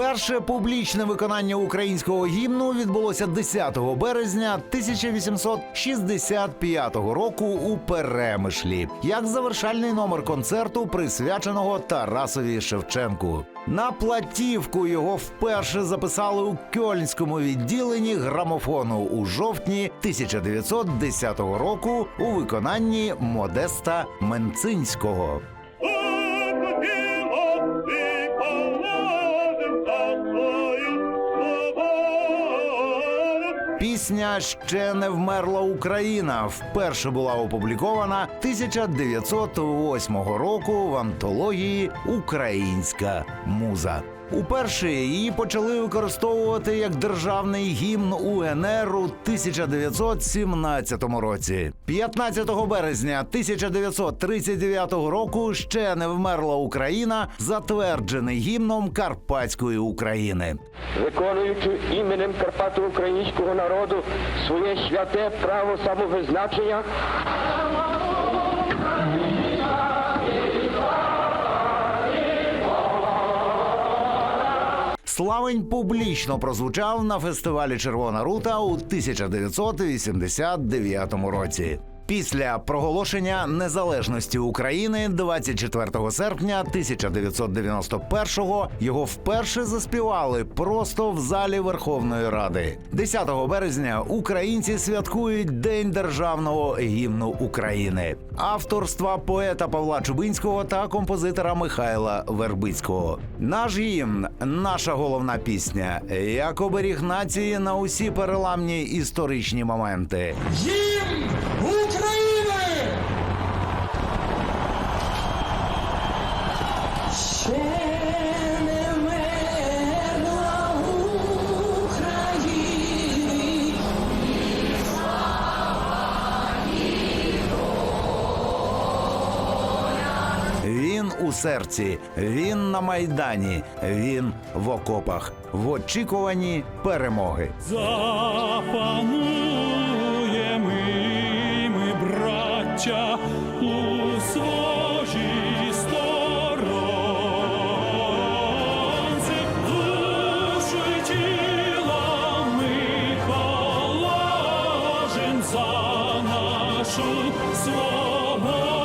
Перше публічне виконання українського гімну відбулося 10 березня 1865 року у Перемишлі, як завершальний номер концерту, присвяченого Тарасові Шевченку. На платівку його вперше записали у кьольнському відділенні грамофону у жовтні 1910 року у виконанні Модеста Менцинського. Пісня ще не вмерла Україна. Вперше була опублікована 1908 року в антології Українська муза. Уперше її почали використовувати як державний гімн УНР у 1917 році. 15 березня 1939 року ще не вмерла Україна, затверджений гімном Карпатської України. виконуючи іменем Карпато-українського народу своє святе право самовизначення, Славень публічно прозвучав на фестивалі Червона рута у 1989 році. Після проголошення незалежності України 24 серпня 1991-го його вперше заспівали просто в залі Верховної Ради. 10 березня українці святкують День державного гімну України, авторства поета Павла Чубинського та композитора Михайла Вербицького. Наш гімн, наша головна пісня, як оберіг нації на усі переламні історичні моменти. Гімн України! Ще не мерла України. Він у серці, він на майдані, він в окопах, в очікуванні перемоги. запанує за нашу свободу.